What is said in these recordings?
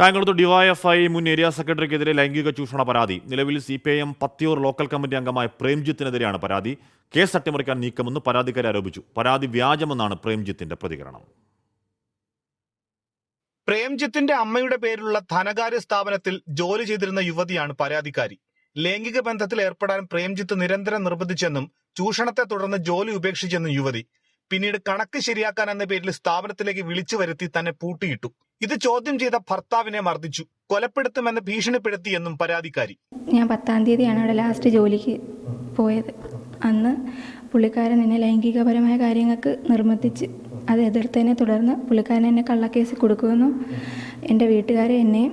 കായംകുളത്ത് ഡിവൈഎഫ്ഐ മുൻ ഏരിയ സെക്രട്ടറിക്കെതിരെ ലൈംഗിക ചൂഷണ പരാതി. നിലവിൽ C P I M Pathiyoor local committee അംഗമായ പ്രേംജിത്തിനെതിരെയാണ് പരാതി. കേസ് അട്ടിമറിക്കാൻ നീക്കമെന്ന് പരാതിക്കാരി ആരോപിച്ചു. പരാതി വ്യാജമെന്നാണ് പ്രേംജിത്തിന്റെ പ്രതികരണം. പ്രേംജിത്തിന്റെ അമ്മയുടെ പേരിലുള്ള ധനകാര്യ സ്ഥാപനത്തിൽ ജോലി ചെയ്തിരുന്ന യുവതിയാണ് പരാതിക്കാരി. ലൈംഗിക ബന്ധത്തിൽ ഏർപ്പെടാൻ പ്രേംജിത്ത് നിരന്തരം നിർബന്ധിച്ചെന്നും ചൂഷണത്തെ തുടർന്ന് ജോലി ഉപേക്ഷിച്ചെന്നും യുവതി. പിന്നീട് കണക്ക് ശരിയാക്കാൻ എന്ന പേരിൽ സ്ഥാപനത്തിലേക്ക് വിളിച്ചു വരുത്തി തന്നെ പൂട്ടിയിട്ടു. ഇത് ചോദ്യം ചെയ്ത ഭർത്താവിനെ മർദ്ദിച്ചു. കൊലപ്പെടുത്തുമെന്ന് ഭീഷണിപ്പെടുത്തിയെന്നും പരാതിക്കാരി. ഞാൻ പത്താം തീയതിയാണ് അവിടെ ലാസ്റ്റ് ജോലിക്ക് പോയത്. അന്ന് പുള്ളിക്കാരൻ എന്നെ ലൈംഗികപരമായ കാര്യങ്ങൾക്ക് നിർബന്ധിച്ച് അത് എതിർത്തതിനെ തുടർന്ന് പുള്ളിക്കാരൻ എന്നെ കള്ളക്കേസ് കൊടുക്കുമെന്നും എന്റെ വീട്ടുകാരെ എന്നെ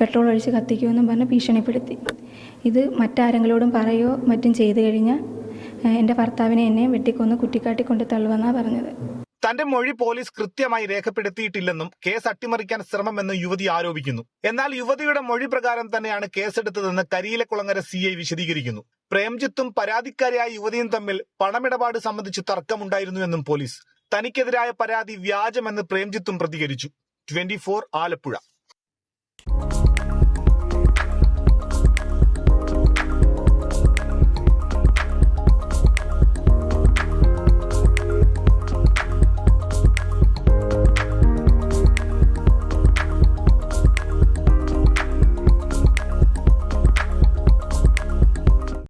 പെട്രോൾ ഒഴിച്ച് കത്തിക്കുമെന്നും പറഞ്ഞ് ഭീഷണിപ്പെടുത്തി. ഇത് മറ്റാരെങ്കിലോടും പറയോ മറ്റും ചെയ്തു കഴിഞ്ഞാൽ എന്റെ ഭർത്താവിനെ എന്നെ വെട്ടിക്കൊന്ന് കുറ്റിക്കാട്ടി കൊണ്ട് തള്ളുവെന്നാണ് പറഞ്ഞത്. തന്റെ മൊഴി പോലീസ് കൃത്യമായി രേഖപ്പെടുത്തിയിട്ടില്ലെന്നും കേസ് അട്ടിമറിക്കാൻ ശ്രമമെന്നും യുവതി ആരോപിക്കുന്നു. എന്നാൽ യുവതിയുടെ മൊഴി പ്രകാരം തന്നെയാണ് കേസെടുത്തതെന്ന് കരിയിലക്കുളങ്ങര സി ഐ വിശദീകരിക്കുന്നു. പ്രേംജിത്തും പരാതിക്കാരിയായ യുവതിയും തമ്മിൽ പണമിടപാട് സംബന്ധിച്ച് തർക്കമുണ്ടായിരുന്നുവെന്നും പോലീസ്. തനിക്കെതിരായ പരാതി വ്യാജമെന്ന് പ്രേംജിത്തും പ്രതികരിച്ചു. ട്വന്റി ആലപ്പുഴ.